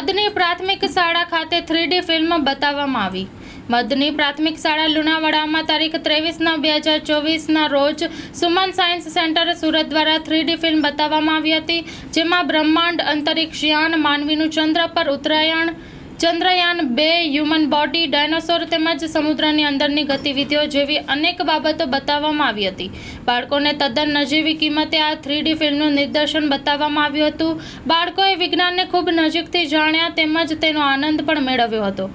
મદની પ્રાથમિક શાળા ખાતે થ્રીડી ફિલ્મ બતાવવામાં આવી. મદની પ્રાથમિક શાળા લુણાવાડામાં તારીખ ત્રેવીસ નવ બે હજાર ચોવીસના રોજ સુમન સાયન્સ સેન્ટર સુરત દ્વારા થ્રીડી ફિલ્મ બતાવવામાં આવી હતી, જેમાં બ્રહ્માંડ અંતરિક્ષ યાન માનવીનું ચંદ્ર પર ઉત્તરાયણ ચંદ્રયાન બે હ્યુમન બોડી ડાયનોસોર તેમજ સમુદ્રની અંદરની ગતિવિધિઓ જેવી અનેક બાબતો બતાવવામાં આવી હતી. બાળકોને તદ્દન નજીવી કિંમતે આ થ્રીડી ફિલ્મનું નિદર્શન બતાવવામાં આવ્યું હતું. બાળકોએ વિજ્ઞાનને ખૂબ નજીકથી જાણ્યા તેમજ તેનો આનંદ પણ મેળવ્યો હતો.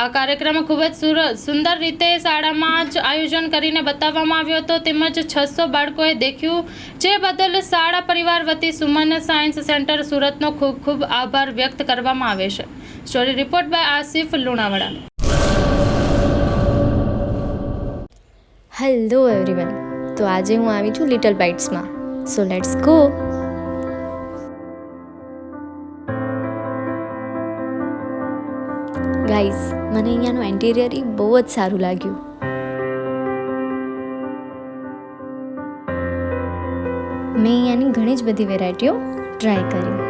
આ કાર્યક્રમ ખૂબ જ સુંદર રીતે શાળામાં જ આયોજન કરીને બતાવવામાં આવ્યો હતો. તેમજ છસો બાળકોએ દેખ્યું જે બદલ શાળા પરિવાર વતી સુમન સાયન્સ સેન્ટર સુરતનો ખૂબ ખૂબ આભાર વ્યક્ત કરવામાં આવે છે. Story report by Asif Lunawada hello everyone તો આજે હું આવી છું લિટલ બાઇટ્સમાં સો લેટ્સ ગો ગાઈઝ મને અહીંયાનું એન્ટિરિયર એ બહુ જ સારું લાગ્યું મેં અહીંયાની ઘણી જ બધી વેરાયટીઓ ટ્રાય કરી